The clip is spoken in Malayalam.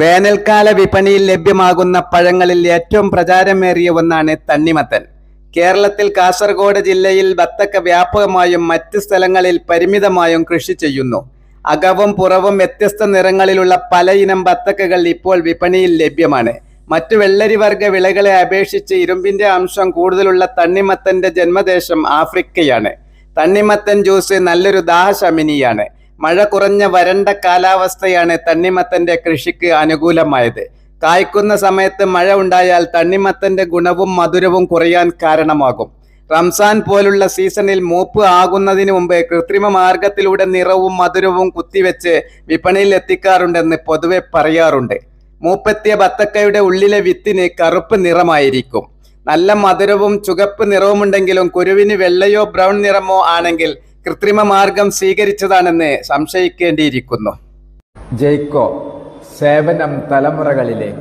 വേനൽക്കാല വിപണിയിൽ ലഭ്യമാകുന്ന പഴങ്ങളിൽ ഏറ്റവും പ്രചാരമേറിയ ഒന്നാണ് തണ്ണിമത്തൻ. കേരളത്തിൽ കാസർഗോഡ് ജില്ലയിൽ ബത്തക്ക വ്യാപകമായും മറ്റ് സ്ഥലങ്ങളിൽ പരിമിതമായും കൃഷി ചെയ്യുന്നു. അകവും പുറവും വ്യത്യസ്ത നിറങ്ങളിലുള്ള പലയിനം വത്തക്കകൾ ഇപ്പോൾ വിപണിയിൽ ലഭ്യമാണ്. മറ്റു വെള്ളരി വർഗ വിളകളെ അപേക്ഷിച്ച് ഇരുമ്പിന്റെ അംശം കൂടുതലുള്ള തണ്ണിമത്തന്റെ ജന്മദേശം ആഫ്രിക്കയാണ്. തണ്ണിമത്തൻ ജ്യൂസ് നല്ലൊരു ദാഹശമിനിയാണ്. മഴ കുറഞ്ഞ വരണ്ട കാലാവസ്ഥയാണ് തണ്ണിമത്തന്റെ കൃഷിക്ക് അനുകൂലമായത്. കായ്ക്കുന്ന സമയത്ത് മഴ ഉണ്ടായാൽ തണ്ണിമത്തന്റെ ഗുണവും മധുരവും കുറയാൻ കാരണമാകും. റംസാൻ പോലുള്ള സീസണിൽ മൂപ്പ് ആകുന്നതിന് മുമ്പ് കൃത്രിമ മാർഗത്തിലൂടെ നിറവും മധുരവും കുത്തിവെച്ച് വിപണിയിൽ എത്തിക്കാറുണ്ടെന്ന് പൊതുവെ പറയാറുണ്ട്. മൂപ്പെത്തിയ ബത്തക്കയുടെ ഉള്ളിലെ വിത്തിന് കറുപ്പ് നിറമായിരിക്കും. നല്ല മധുരവും ചുവപ്പ് നിറവുമുണ്ടെങ്കിലും കുരുവിന് വെള്ളയോ ബ്രൗൺ നിറമോ ആണെങ്കിൽ കൃത്രിമ മാർഗം സ്വീകരിച്ചതാണെന്ന് സംശയിക്കേണ്ടിയിരിക്കുന്നു. ജയ്ക്കോ സേവനം തലമുറകളിലേക്ക്.